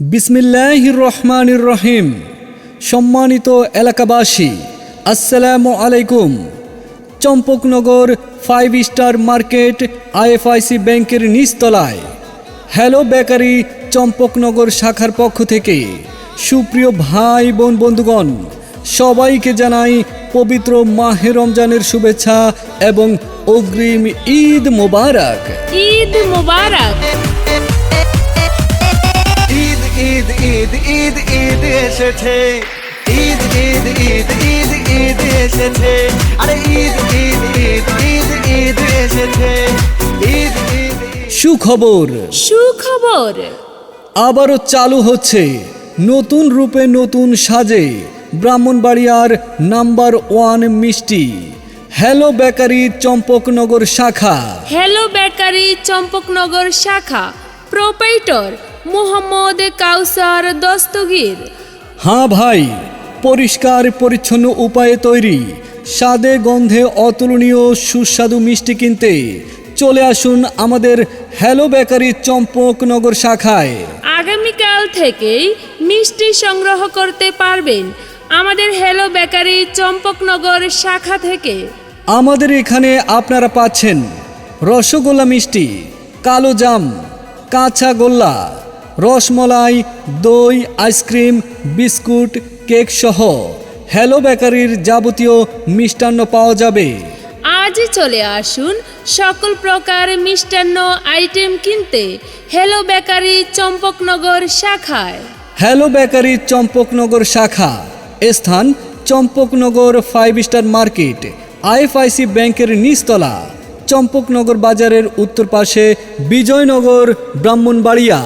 বিসমিল্লাহ রহমানির রহিম সম্মানিত এলাকাবাসী, আসসালামু আলাইকুম। Champaknagar five star market IFIC ব্যাংকের নিচতলায়। হ্যালো বেকারি চম্পকনগর শাখার পক্ষ থেকে সুপ্রিয় ভাই বোন বন্ধুগণ, সবাইকে জানাই পবিত্র মাহে রমজানের শুভেচ্ছা এবং অগ্রিম ঈদ মোবারক। ঈদ মুবারক। ঈদ ঈদ ঈদ ঈদ এসেছে। ঈদ ঈদ ঈদ ঈদ ঈদ এসেছে। আরে ঈদ ঈদ ঈদ ঈদ ঈদ এসেছে। ঈদ ঈদ ঈদ। সুখবর। সুখবর। আবারও চালু হচ্ছে নতুন রূপে নতুন সাজে ব্রাহ্মণবাড়িয়ার নাম্বার ওয়ান মিষ্টি। হ্যালো বেকারি চম্পকনগর শাখা। হ্যালো বেকারি চম্পকনগর শাখা প্রোপাইটর মোহাম্মদ কাউসার দস্তগীর। হ্যাঁ ভাই পরিষ্কার পরিচ্ছন্ন উপায়ে তৈরি। স্বাদে গন্ধে অতুলনীয় সুস্বাদু মিষ্টি কিনতে চলে আসুন আমাদের হ্যালো বেকারি চম্পকনগর শাখায়। আগামীকাল থেকেই মিষ্টি সংগ্রহ করতে পারবেন আমাদের হ্যালো বেকারি চম্পকনগর শাখা থেকে। আমাদের এখানে আপনারা পাচ্ছেন রসগোল্লা মিষ্টি কালো জাম কাঁচা গোল্লা রসমলাই দই আইসক্রিম বিস্কুট কেক সহ হ্যালো বেকারির যাবতীয় মিষ্টান্ন পাওয়া যাবে। আজই চলে আসুন সকল প্রকার মিষ্টান্ন আইটেম কিনতে হ্যালো বেকারি চম্পকনগর শাখায়। হ্যালো বেকারি চম্পকনগর শাখা স্থান Champaknagar five star market IFIC ব্যাংকের নিচতলা চম্পকনগর বাজারের উত্তর পাশে বিজয়নগর ব্রাহ্মণবাড়িয়া।